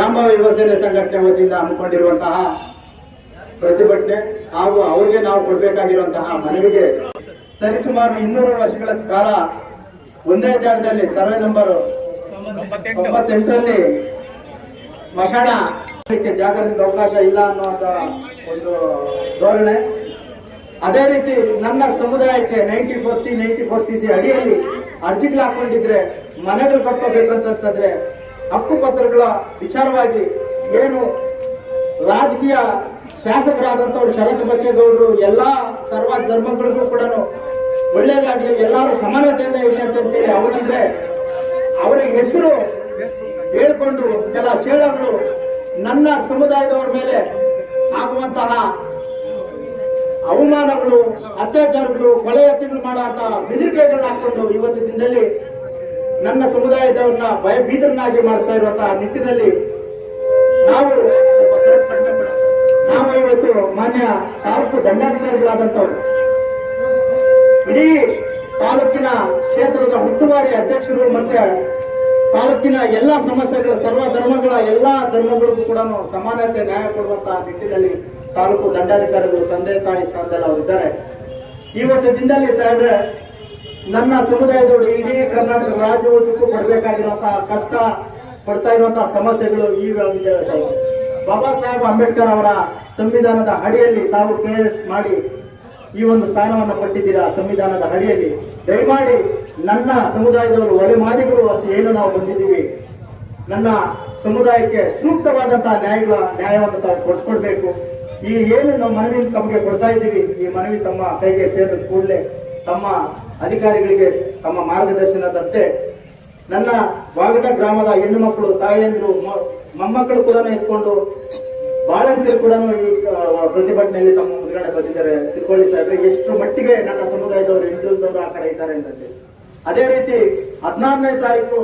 ಜಾಂಬವ ಯುವಸೇನೆ ಸಂಘಟನೆ ವತಿಯಿಂದ ಹಮ್ಮಿಕೊಂಡಿರುವಂತಹ ಪ್ರತಿಭಟನೆ ಹಾಗೂ ಅವರಿಗೆ ನಾವು ಕೊಡಬೇಕಾಗಿರುವಂತಹ ಮನವಿಗೆ ಸರಿಸುಮಾರು ಇನ್ನೂರು ವರ್ಷಗಳ ಕಾಲ ಒಂದೇ ಜಾಗದಲ್ಲಿ ಸರ್ವೆ ನಂಬರ್ ತೊಂಬತ್ತೆಂಟರಲ್ಲಿ ಮಶಾಣ ಜಾಗದಿಂದ ಅವಕಾಶ ಇಲ್ಲ ಅನ್ನುವಂತ ಒಂದು ಧೋರಣೆ. ಅದೇ ರೀತಿ ನನ್ನ ಸಮುದಾಯಕ್ಕೆ ninety four C, ninety four C C ಅಡಿಯಲ್ಲಿ ಅರ್ಜಿಗಳು ಹಾಕೊಂಡಿದ್ರೆ ಮನೆಗಳು ಕಟ್ಕೋಬೇಕಂತಂದ್ರೆ ಹಕ್ಕು ಪತ್ರಗಳ ವಿಚಾರವಾಗಿ ಏನು ರಾಜಕೀಯ ಶಾಸಕರಾದಂಥವ್ರು ಶರತ್ ಬಚ್ಚೇಗೌಡರು ಎಲ್ಲ ಸರ್ವ ಧರ್ಮಗಳಿಗೂ ಕೂಡ ಒಳ್ಳೇದಾಗಲಿ, ಎಲ್ಲರೂ ಸಮಾನತೆಯಿಂದ ಇರಲಿ ಅಂತೇಳಿ ಅವರಂದ್ರೆ ಅವರ ಹೆಸರು ಹೇಳ್ಕೊಂಡು ಕೆಲ ಚೇಳಗಳು ನನ್ನ ಸಮುದಾಯದವರ ಮೇಲೆ ಆಗುವಂತಹ ಅವಮಾನಗಳು, ಅತ್ಯಾಚಾರಗಳು ಕೊಲೆ ಎತ್ತಿಗಳು ಮಾಡುವಂತಹ ಬೆದರಿಕೆಗಳನ್ನ ಹಾಕೊಂಡು ಇವತ್ತು ದಿನದಲ್ಲಿ ನನ್ನ ಸಮುದಾಯದವನ್ನ ಭಯಭೀತರನ್ನಾಗಿ ಮಾಡಿಸ್ತಾ ಇರುವಂತಹ ನಿಟ್ಟಿನಲ್ಲಿ ನಾವು. ನಾವು ಇವತ್ತು ಮಾನ್ಯ ತಾಲೂಕು ದಂಡಾಧಿಕಾರಿಗಳಾದಂಥವ್ರು ಇಡೀ ತಾಲೂಕಿನ ಕ್ಷೇತ್ರದ ಉಸ್ತುವಾರಿ ಅಧ್ಯಕ್ಷರು ಮತ್ತೆ ತಾಲೂಕಿನ ಎಲ್ಲಾ ಸಮಸ್ಯೆಗಳ ಸರ್ವ ಧರ್ಮಗಳ ಎಲ್ಲಾ ಧರ್ಮಗಳಿಗೂ ಕೂಡ ಸಮಾನತೆ ನ್ಯಾಯ ಕೊಡುವಂತಹ ನಿಟ್ಟಿನಲ್ಲಿ ತಾಲೂಕು ದಂಡಾಧಿಕಾರಿಗಳು ತಂದೆ ತಾಯಿ ಸ್ಥಾನದಲ್ಲಿ ಅವರಿದ್ದಾರೆ ಇವತ್ತು ದಿನದಲ್ಲಿ ಸಾಹೇಬ್ರೆ ನನ್ನ ಸಮುದಾಯದವರು ಇಡೀ ಕರ್ನಾಟಕ ರಾಜ್ಯ ಉದ್ದಕ್ಕೂ ಪಡಬೇಕಾಗಿರುವಂತಹ ಕಷ್ಟ ಪಡ್ತಾ ಇರುವಂತಹ ಸಮಸ್ಯೆಗಳು ಈ ಬಾಬಾ ಸಾಹೇಬ್ ಅಂಬೇಡ್ಕರ್ ಅವರ ಸಂವಿಧಾನದ ಅಡಿಯಲ್ಲಿ ತಾವು ಕೆಎಸ್ ಮಾಡಿ ಈ ಒಂದು ಸ್ಥಾನವನ್ನು ಪಟ್ಟಿದ್ದೀರಾ ಸಂವಿಧಾನದ ಅಡಿಯಲ್ಲಿ. ದಯಮಾಡಿ ನನ್ನ ಸಮುದಾಯದವರು ಒಲೆ ಮಾದಿಗಳು ಅಂತ ಏನು ನಾವು ಬಂದಿದ್ದೀವಿ. ನನ್ನ ಸಮುದಾಯಕ್ಕೆ ಸೂಕ್ತವಾದಂತಹ ನ್ಯಾಯಗಳ ನ್ಯಾಯವನ್ನು ತಾವು ಕೊಡಿಸ್ಕೊಡ್ಬೇಕು. ಈ ಏನು ನಾವು ಮನವಿ ತಮಗೆ ಕೊಡ್ತಾ ಇದ್ದೀವಿ, ಈ ಮನವಿ ತಮ್ಮ ಕೈಗೆ ಸೇರಿದ ಕೂಡಲೇ ತಮ್ಮ ಅಧಿಕಾರಿಗಳಿಗೆ ತಮ್ಮ ಮಾರ್ಗದರ್ಶನದಂತೆ ನನ್ನ ವಾಗಟ ಗ್ರಾಮದ ಹೆಣ್ಣು ಮಕ್ಕಳು, ತಾಯಂದಿರು ಮೊಮ್ಮಕ್ಕಳು ಕೂಡ ಎತ್ಕೊಂಡು ಬಾಳಂತಿರು ಕೂಡ ಪ್ರತಿಭಟನೆಯಲ್ಲಿ ತಮ್ಮ ಮುದ್ರಣೆ ಬಂದಿದ್ದಾರೆ ತಿಳ್ಕೊಳ್ಳಿ ಸಾಹೇಬ್ರೆ ಎಷ್ಟು ಮಟ್ಟಿಗೆ ನನ್ನ ಸಮುದಾಯದವರು ಹಿಂದುಳಿದವರು ಆ ಕಡೆ ಇದ್ದಾರೆ ಅಂತಂದ್ರೆ. ಅದೇ ರೀತಿ ಹದಿನಾರನೇ ತಾರೀಕು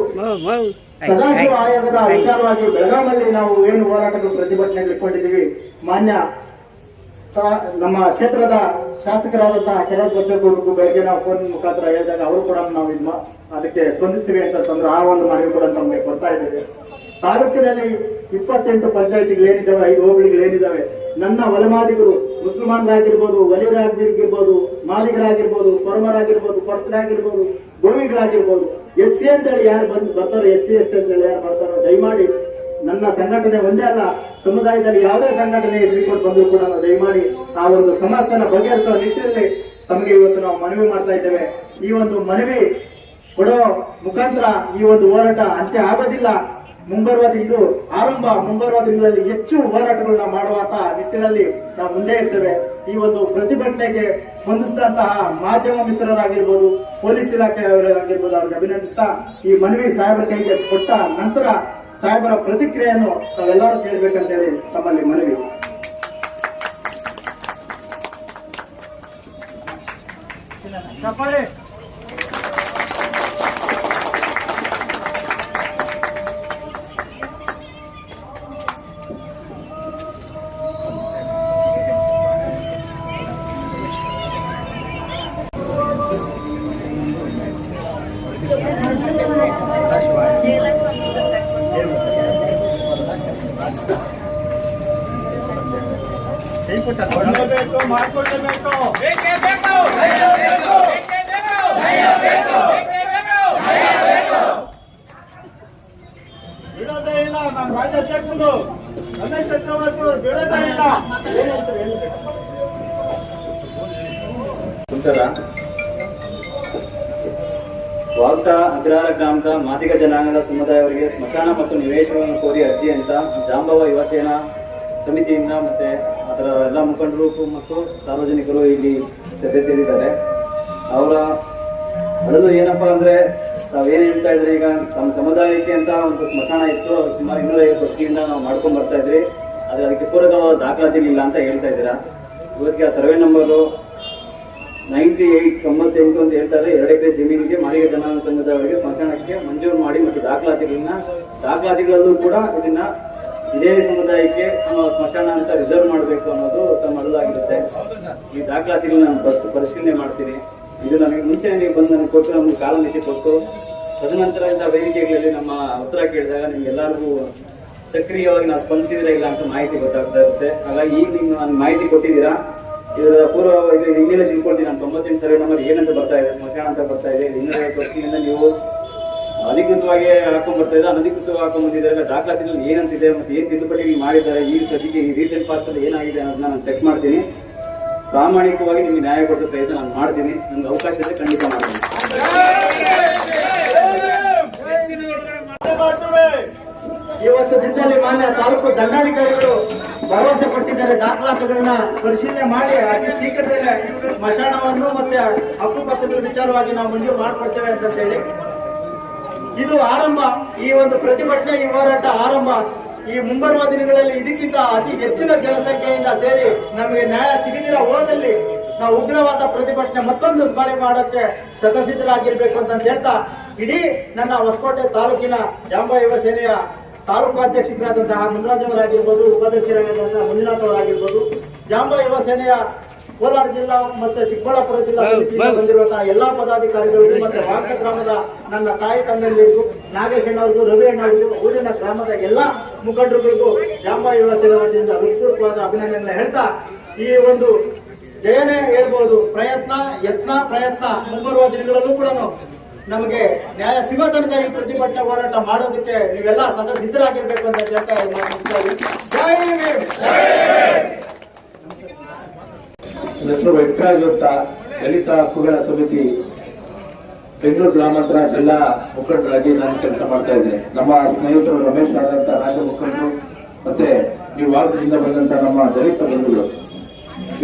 ಸದಾಶಿವ ಆಯೋಗದ ವಿಚಾರವಾಗಿ ಬೆಳಗಾವಲ್ಲಿ ನಾವು ಏನು ಹೋರಾಟಗಳು ಪ್ರತಿಭಟನೆ ಇಟ್ಕೊಂಡಿದ್ದೀವಿ, ಮಾನ್ಯ ನಮ್ಮ ಕ್ಷೇತ್ರದ ಶಾಸಕರಾದಂತಹ ಶರತ್ ಬಚ್ಚೇಗೌಡರಿಗೂ ಬೆಳಗ್ಗೆ ನಾವು ಫೋನ್ ಮುಖಾಂತರ ಹೇಳಿದಾಗ ಅವರು ಕೂಡ ನಾವು ಇಲ್ಲ ಅದಕ್ಕೆ ಸ್ಪಂದಿಸ್ತೀವಿ ಅಂತಂದ್ರೆ ಆ ಒಂದು ಮನವಿ ಕೂಡ ನಮಗೆ ಕೊಡ್ತಾ ಇದ್ದೇವೆ ತಾಲೂಕಿನಲ್ಲಿ ಇಪ್ಪತ್ತೆಂಟು ಪಂಚಾಯತಿಗಳು ಏನಿದ್ದಾವೆ, ಐದು ಹೋಬಳಿಗಳು ಏನಿದ್ದಾವೆ, ನನ್ನ ಒಲಮಾದಿಗರು ಮುಸಲ್ಮಾನರಾಗಿರ್ಬೋದು, ವಲಿಯರಾಗಿರ್ಬೋದು ಮಾದಿಗರಾಗಿರ್ಬೋದು ಕೊರಮರಾಗಿರ್ಬೋದು ಕೊರ್ತರಾಗಿರ್ಬೋದು ಗೋವಿಗಳಾಗಿರ್ಬೋದು ಎಸ್ ಸಿ ಅಂತೇಳಿ ಯಾರು ಬಂದು ಬರ್ತಾರೋ ಎಸ್ ಸಿ ಎಸ್ ಟಿ ಅಂತೇಳಿ ಯಾರು ಬರ್ತಾರೋ, ದಯಮಾಡಿ ನನ್ನ ಸಂಘಟನೆ ಒಂದೇ ಅಲ್ಲ, ಸಮುದಾಯದಲ್ಲಿ ಯಾವುದೇ ಸಂಘಟನೆ ಹೆಸರಿಕೊಂಡು ಬಂದರೂ ಕೂಡ ನಾವು ದಯಮಾಡಿ ಆ ಒಂದು ಸಮಸ್ಯೆನ ಬಗೆಹರಿಸುವ ನಿಟ್ಟಿನಲ್ಲಿ ತಮಗೆ ಇವತ್ತು ನಾವು ಮನವಿ ಮಾಡ್ತಾ ಇದ್ದೇವೆ. ಈ ಒಂದು ಮನವಿ ಕೊಡೋ ಮುಖಾಂತರ ಈ ಒಂದು ಹೋರಾಟ ಅಂತ್ಯ ಆಗೋದಿಲ್ಲ. ಮುಂಬರುವ ಇದು ಆರಂಭ, ಮುಂಬರುವ ದಿನಗಳಲ್ಲಿ ಹೆಚ್ಚು ಹೋರಾಟಗಳನ್ನ ಮಾಡುವಂತ ನಿಟ್ಟಿನಲ್ಲಿ ನಾವು ಮುಂದೆ ಇರ್ತೇವೆ. ಈ ಒಂದು ಪ್ರತಿಭಟನೆಗೆ ಸ್ಪಂದಿಸಿದಂತಹ ಮಾಧ್ಯಮ ಮಿತ್ರರಾಗಿರ್ಬೋದು, ಪೊಲೀಸ್ ಇಲಾಖೆಯವರಾಗಿರ್ಬೋದು, ಅವ್ರಿಗೆ ಅಭಿನಂದಿಸ್ತಾ ಈ ಮನವಿ ಸಾಹೇಬರ ಕೈಗೆ ಕೊಟ್ಟ ನಂತರ ಸಾಹೇಬರ ಪ್ರತಿಕ್ರಿಯೆಯನ್ನು ತಾವೆಲ್ಲರೂ ಕೇಳಬೇಕಂತೇಳಿ ತಮ್ಮಲ್ಲಿ ಮನವಿ. ಬೇಕು ಬಿಡೋದೇ ಇಲ್ಲ ನಮ್ಮ ರಾಜ್ಯಾಧ್ಯಕ್ಷರು ರಮೇಶ್ ಚಕ್ರವರ್ತಿ ಅವರು ಬಿಡೋದೇ ಇಲ್ಲ. ವಾಲ್ತಾ ಅಗ್ರಹಾರ ಗ್ರಾಮದ ಮಾದಿಗ ಜನಾಂಗದ ಸಮುದಾಯವರಿಗೆ ಸ್ಮಶಾನ ಮತ್ತು ನಿವೇಶನವನ್ನು ಕೋರಿ ಅರ್ಜಿ ಅಂತ ಜಾಂಬವ ಯುವಸೇನಾ ಸಮಿತಿಯಿಂದ ಮತ್ತೆ ಅದರ ಎಲ್ಲ ಮುಖಂಡರು ಮತ್ತು ಸಾರ್ವಜನಿಕರು ಇಲ್ಲಿ ಸಭೆ ಸೇರಿದ್ದಾರೆ. ಅವರ ಅಳಲು ಏನಪ್ಪ ಅಂದ್ರೆ ತಾವೇನು ಹೇಳ್ತಾ ಇದ್ರಿ, ಈಗ ನಮ್ಮ ಸಮುದಾಯಕ್ಕೆ ಅಂತ ಒಂದು ಸ್ಮಶಾನ ಇತ್ತು ಸುಮಾರು ಇನ್ನೂರೈವತ್ತು ವರ್ಷದಿಂದ ನಾವು ಮಾಡ್ಕೊಂಡು ಬರ್ತಾ ಇದ್ರಿ ಆದ್ರೆ ಅದಕ್ಕೆ ಪೂರಕವಾದ ಇಲ್ಲ ಅಂತ ಹೇಳ್ತಾ ಇದ್ದೀರಾ? ಇವತ್ತಿಗೆ ಆ ಸರ್ವೆ ನಂಬರು ನೈಂಟಿ ಏಟ್ ತೊಂಬತ್ತೆಂಟು ಅಂತ ಹೇಳ್ತಾರೆ ಎರಡು ಎಕರೆ ಜಮೀನಿಗೆ ಮಾಳಿಗೆ ಜನಾಂಗ ಸಮುದಾಯಗಳಿಗೆ ಸ್ಮಶಾನಕ್ಕೆ ಮಂಜೂರು ಮಾಡಿ ಮತ್ತು ದಾಖಲಾತಿಗಳನ್ನ, ದಾಖಲಾತಿಗಳಲ್ಲೂ ಕೂಡ ಇದನ್ನ ಇದೇ ಸಮುದಾಯಕ್ಕೆ ಸ್ಮಶಾನ ಅಂತ ರಿಸರ್ವ್ ಮಾಡಬೇಕು ಅನ್ನೋದು ತಮ್ಮ ಅಳಲಾಗಿರುತ್ತೆ ಈ ದಾಖಲಾತಿಗಳು ನಾನು ಪರಿಶೀಲನೆ ಮಾಡ್ತೀನಿ. ಇದು ನಮಗೆ ಮುಂಚೆ ನೀವು ಬಂದು ನನಗೆ ಕೊಟ್ಟು ನಮ್ಗೆ ಕಾಲಮಿತಿ ಕೊಟ್ಟು, ತದನಂತರ ಇಂಥ ವೇದಿಕೆಗಳಲ್ಲಿ ನಮ್ಮ ಉತ್ತರ ಕೇಳಿದಾಗ ನಿಮ್ಗೆ ಎಲ್ಲರಿಗೂ ಸಕ್ರಿಯವಾಗಿ ನಾವು ಸ್ಪಂದಿಸಿದ್ರೆ ಇಲ್ಲ ಅಂತ ಮಾಹಿತಿ ಗೊತ್ತಾಗ್ತಾ ಇರುತ್ತೆ. ಹಾಗಾಗಿ ಈಗ ನೀವು ನಾನು ಮಾಹಿತಿ ಕೊಟ್ಟಿದ್ದೀರಾ? ಇದರ ಪೂರ್ವ ಇದು ಹಿಂದಿನ ತಿಳ್ಕೊಳ್ತೀನಿ ನಾನು ತೊಂಬತ್ತೆಂಟು ಸರ್ವೆ ನಂಬರ್ ಏನಂತ ಬರ್ತಾ ಇದೆ, ಸ್ಮಶಾನ ಅಂತ ಬರ್ತಾ ಇದೆ ವರ್ಷದಿಂದ ನೀವು ಅಧಿಕೃತವಾಗಿ ಹಾಕೊಂಡ್ ಬರ್ತಾ ಇದೆ. ಅನಧಿಕೃತವಾಗಿ ಹಾಕೊಂಡ್ ಬಂದಿದ್ದಾರೆ ದಾಖಲಾತಿನಲ್ಲಿ ಏನಂತಿದೆ ಮತ್ತೆ ಏನು ತಿದ್ದುಪಡಿ ಮಾಡಿದ್ದಾರೆ, ಈ ಸದ್ಯಕ್ಕೆ ಈ ರೀಸೆಂಟ್ ಪಾಸ್ಟ್ ಅಲ್ಲಿ ಏನಾಗಿದೆ ಅನ್ನೋದನ್ನ ನಾನು ಚೆಕ್ ಮಾಡ್ತೀನಿ. ಪ್ರಾಮಾಣಿಕವಾಗಿ ನಿಮಗೆ ನ್ಯಾಯ ಕೊಡಿಸೋ ಪ್ರಯತ್ನ ನಾನು ಮಾಡ್ತೀನಿ. ನನಗೆ ಅವಕಾಶ ಇದೆ ಖಂಡಿತ ಮಾಡ್ತೀನಿ. ಇವತ್ತಿನಿಂದಲೇ ಮಾನ್ಯ ತಾಲೂಕು ದಂಡಾಧಿಕಾರಿಗಳು ಭರವಸೆ ಕೊಟ್ಟಿದ್ದಾರೆ ದಾಖಲಾತಿಗಳನ್ನ ಪರಿಶೀಲನೆ ಮಾಡಿ, ಅತಿ ಶೀಘ್ರದಲ್ಲೇ ಮಶಾಣವನ್ನು ಮತ್ತೆ ಹಕ್ಕುಪತ್ರಗಳ ವಿಚಾರವಾಗಿ ನಾವು ಮಂಜೂರು ಮಾಡಿಕೊಡ್ತೇವೆ ಅಂತ ಹೇಳಿ ಇದು ಆರಂಭ. ಈ ಒಂದು ಪ್ರತಿಭಟನೆ, ಈ ಹೋರಾಟ ಆರಂಭ. ಈ ಮುಂಬರುವ ದಿನಗಳಲ್ಲಿ ಇದಕ್ಕಿಂತ ಅತಿ ಹೆಚ್ಚಿನ ಜನಸಂಖ್ಯೆಯಿಂದ ಸೇರಿ ನಮಗೆ ನ್ಯಾಯ ಸಿಗದಿರ ಹೋದಲ್ಲಿ ನಾವು ಉಗ್ರವಾದ ಪ್ರತಿಭಟನೆ ಮತ್ತೊಂದು ಬಾರಿ ಮಾಡೋಕ್ಕೆ ಸತಸಿದ್ಧರಾಗಿರ್ಬೇಕು ಅಂತ ಹೇಳ್ತಾ ಇಡೀ ನನ್ನ ಹೊಸಕೋಟೆ ತಾಲೂಕಿನ ಜಾಂಬ ಯುವ ಸೇನೆಯ ತಾಲೂಕು ಅಧ್ಯಕ್ಷರಾದಂತಹ ಮುನ್ರಾಜ್ ಅವರಾಗಿರ್ಬೋದು ಉಪಾಧ್ಯಕ್ಷರಾಗಿದ್ದಂತಹ ಮಂಜುನಾಥ್ ಅವರಾಗಿರ್ಬೋದು, ಜಾಂಬ ಯುವ ಸೇನೆಯ ಕೋಲಾರ ಜಿಲ್ಲಾ ಮತ್ತು ಚಿಕ್ಕಬಳ್ಳಾಪುರ ಜಿಲ್ಲಾ ಸಮಿತಿಯಿಂದ ಬಂದಿರುವಂತಹ ಎಲ್ಲಾ ಪದಾಧಿಕಾರಿಗಳಿಗೂ ಮತ್ತು ವಾಂಕ ಗ್ರಾಮದ ನನ್ನ ತಾಯಿ ತಂದೆಯರಿಗೂ ನಾಗೇಶ್ ಅಣ್ಣವ್ರಿಗೂ ರವಿ ಅಣ್ಣವ್ರಿಗೂ ಊರಿನ ಗ್ರಾಮದ ಎಲ್ಲಾ ಮುಖಂಡರುಗಳಿಗೂ ಜಾಂಬಾ ಯುವ ಸೇನೆ ವತಿಯಿಂದ ಹೃತ್ಪೂರ್ವಕವಾದ ಅಭಿನಂದನೆ ಹೇಳ್ತಾ ಈ ಒಂದು ಜಯನೇ ಹೇಳ್ಬೋದು. ಪ್ರಯತ್ನ ಯತ್ನ ಪ್ರಯತ್ನ ಮುಂಬರುವ ದಿನಗಳಲ್ಲೂ ಕೂಡ ನಮಗೆ ನ್ಯಾಯ ಸಿಗೋ ತನಕ ಈ ಪ್ರತಿಭಟನೆ ಹೋರಾಟ ಮಾಡೋದಕ್ಕೆ ನೀವೆಲ್ಲ ಸದಾ ಸಿದ್ಧರಾಗಿರ್ಬೇಕು ಅಂತ ಹೇಳ್ತಾ. ಜೈ ಹೆಸರು ವೆಂಕಟರಾಜ್ ದಲಿತ ಹಕ್ಕುಗಳ ಸಮಿತಿ ಬೆಂಗಳೂರು ಗ್ರಾಮಾಂತರ ಜಿಲ್ಲಾ ಮುಖಂಡರಾಗಿ ನಾನು ಕೆಲಸ ಮಾಡ್ತಾ ಇದ್ದೇನೆ ನಮ್ಮ ಸ್ನೇಹಿತರು ರಮೇಶ್ ಆದಂತ ರಾಜ್ಯ ಮುಖಂಡರು ಮತ್ತೆ ನೀವು ವಾರದಿಂದ ಬಂದಂತ ನಮ್ಮ ದಲಿತ ಬಂಧುಗಳು.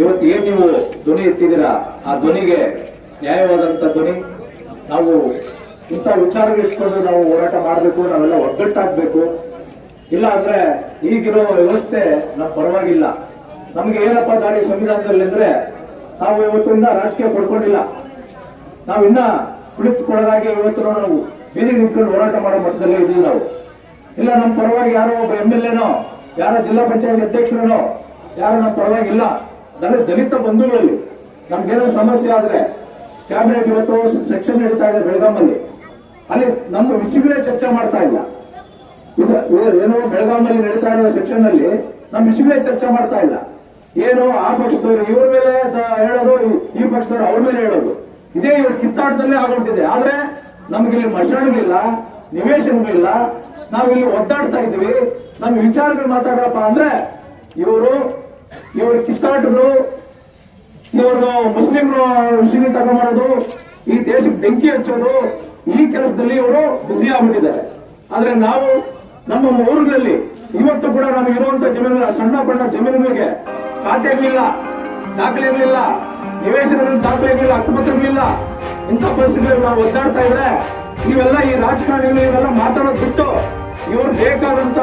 ಇವತ್ತು ಏನ್ ನೀವು ಧ್ವನಿ ಎತ್ತಿದ್ದೀರಾ? ಆ ಧ್ವನಿಗೆ ನ್ಯಾಯವಾದಂತ ಧ್ವನಿ. ನಾವು ಇಂಥ ವಿಚಾರಗಳು ಇಟ್ಕೊಂಡು ನಾವು ಹೋರಾಟ ಮಾಡಬೇಕು, ನಾವೆಲ್ಲ ಒಗ್ಗಟ್ಟಾಗಬೇಕು. ಇಲ್ಲ ಅಂದ್ರೆ ಈಗಿರೋ ವ್ಯವಸ್ಥೆ ನಮ್ಮ ಪರವಾಗಿಲ್ಲ. ನಮ್ಗೆ ಏನಪ್ಪ ದಾರಿ ಸಂವಿಧಾನದಲ್ಲಿ ಅಂದ್ರೆ ನಾವು ಇವತ್ತಿಂದ ರಾಜಕೀಯ ಪಡ್ಕೊಂಡಿಲ್ಲ. ನಾವು ಇನ್ನ ಕುಳಿತುಕೊಳ್ಳದಾಗಿ ಇವತ್ತು ನಾವು. ಬೀದಿ ನಿಂತ್ಕೊಂಡು ಹೋರಾಟ ಮಾಡೋ ಮಟ್ಟದಲ್ಲೇ ಇದ್ದೀವಿ ನಾವು. ಇಲ್ಲ, ನಮ್ಮ ಪರವಾಗಿ ಯಾರೋ ಒಬ್ಬ ಎಂ ಎಲ್ ಎನೋ, ಯಾರೋ ಜಿಲ್ಲಾ ಪಂಚಾಯತ್ ಅಧ್ಯಕ್ಷರೇನೋ, ಯಾರೋ ನಮ್ಮ ಪರವಾಗಿ ಇಲ್ಲ. ದಲಿತ ದಲಿತ ಬಂಧುಗಳಲ್ಲಿ ನಮ್ಗೇನೋ ಸಮಸ್ಯೆ ಆದ್ರೆ ಕ್ಯಾಬಿನೆಟ್ ಇವತ್ತು ಸೆಕ್ಷನ್ ನಡೀತಾ ಇದೆ ಬೆಳಗಾಮಲ್ಲಿ ಅಲ್ಲಿ ನಮ್ಮ ವಿಷಯಗಳೇ ಚರ್ಚೆ ಮಾಡ್ತಾ ಇಲ್ಲ. ಇದು ಏನೋ ಬೆಳಗಾವಿಯಲ್ಲಿ ನಡೀತಾ ಇರೋ ಸೆಕ್ಷನ್ ಅಲ್ಲಿ ನಮ್ಮ ವಿಷಯಗಳೇ ಚರ್ಚೆ ಮಾಡ್ತಾ ಇಲ್ಲ. ಏನು ಆ ಪಕ್ಷದವರು ಇವ್ರ ಮೇಲೆ ಹೇಳೋದು, ಈ- ಪಕ್ಷದವರು ಅವ್ರ ಮೇಲೆ ಹೇಳೋದು. ಇದೇ ಇವ್ರ ಕಿತ್ತಾಟದಲ್ಲೇ ಆಗೋಗ್ಬಿಟ್ಟಿದೆ ಆದ್ರೆ ನಮ್ಗಿಲ್ಲಿ ಮಶಾಣಗಳಿಲ್ಲ ನಿವೇಶನಗಳಿಲ್ಲ. ನಾವಿಲ್ಲಿ ಒದ್ದಾಡ್ತಾ ಇದ್ವಿ ನಮ್ಮ ವಿಚಾರಗಳು ಮಾತಾಡಪ್ಪ ಅಂದ್ರೆ, ಇವರು, ಇವ್ರ ಕಿತ್ತಾಟರು ಇವರು ಮುಸ್ಲಿಂರು ವಿಷಯ ತಗೊಂಬರೋದು ಈ ದೇಶಕ್ಕೆ ಬೆಂಕಿ ಹಚ್ಚೋದು, ಈ ಕೆಲಸದಲ್ಲಿ ಇವರು ಬ್ಯುಸಿ ಆಗ್ಬಿಟ್ಟಿದ್ದಾರೆ. ಆದ್ರೆ ನಾವು ನಮ್ಮ ಊರುಗಳಲ್ಲಿ, ಇವತ್ತು ಕೂಡ ನಮಗೆ ಇರುವಂತ ಜಮೀನು ಸಣ್ಣ ಪಣ್ಣ ಜಮೀನುಗಳಿಗೆ ಖಾತೆ ಇರಲಿಲ್ಲ ದಾಖಲೆ ಇರಲಿಲ್ಲ ನಿವೇಶನ ದಾಖಲೆ ಇರಲಿಲ್ಲ ಹಕ್ಕುಪತ್ರಗಳಿಲ್ಲ ಇಂಥ ಪರಿಸ್ಥಿತಿಗಳಲ್ಲಿ ನಾವು ಒದ್ದಾಡ್ತಾ ಇದ್ರೆ ಇವೆಲ್ಲ ಈ ರಾಜಕಾರಣಿಗಳು ಇವೆಲ್ಲ ಮಾತಾಡೋದು ಬಿಟ್ಟು ಇವರು ಬೇಕಾದಂತ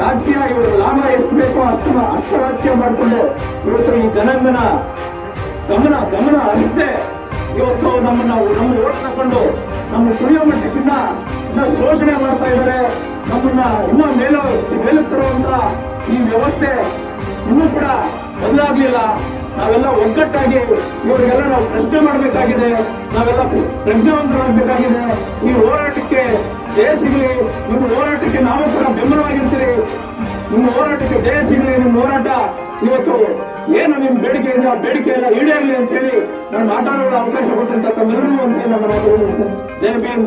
ರಾಜಕೀಯ, ಇವರು ಲಾಭ ಎಷ್ಟು ಬೇಕೋ ಅಷ್ಟು ಅಷ್ಟು ರಾಜಕೀಯ ಮಾಡಿಕೊಂಡು ಇವತ್ತು ಈ ಜನಾಂಗನ ಗಮನ ಗಮನ ಅಷ್ಟೇ ಇವತ್ತು ನಮ್ಮನ್ನ, ನಮ್ಮ ಓಟ್ ತಗೊಂಡು ನಮ್ಮ ಕುಡಿಯೋ ಮಟ್ಟಕ್ಕಿನ್ನ ಇನ್ನ ಶೋಷಣೆ ಮಾಡ್ತಾ ಇದ್ದಾರೆ ನಮ್ಮನ್ನ ಇನ್ನೂ ಮೇಲೆ ಮೇಲಕ್ಕೆ ತರುವಂತ ಈ ವ್ಯವಸ್ಥೆ ಇನ್ನೂ ಕೂಡ ಬದಲಾಗ್ಲಿಲ್ಲ. ನಾವೆಲ್ಲ ಒಗ್ಗಟ್ಟಾಗಿ ಇವರಿಗೆಲ್ಲ ನಾವು ಪ್ರಶ್ನೆ ಮಾಡಬೇಕಾಗಿದೆ. ನಾವೆಲ್ಲ ಪ್ರಜ್ಞಾವಂತರಾಗಬೇಕಾಗಿದೆ. ಈ ಹೋರಾಟಕ್ಕೆ ಜಯ ಸಿಗಲಿ. ನಿಮ್ಮ ಹೋರಾಟಕ್ಕೆ ನಾವು ಕೂಡ ಬೆಂಬಲವಾಗಿರ್ತೀರಿ. ನಿಮ್ಮ ಹೋರಾಟಕ್ಕೆ ಜಯ ಸಿಗಲಿ. ನಿಮ್ಮ ಹೋರಾಟ ಇವತ್ತು ಏನು ನಿಮ್ಮ ಬೇಡಿಕೆ ಇದೆ? ಆ ಬೇಡಿಕೆ ಎಲ್ಲ ಈಡೇರಲಿ ಅಂತ ಹೇಳಿ ನಾನು ಮಾತಾಡೋದು ಅವಕಾಶ ಕೊಟ್ಟಂತ ತಮ್ಮೆಲ್ಲರಿಗೂ ಒಂದ್ಸಲ ನಾನು ಮಾತುಗಳು ಜಯ ಭೀಮ್.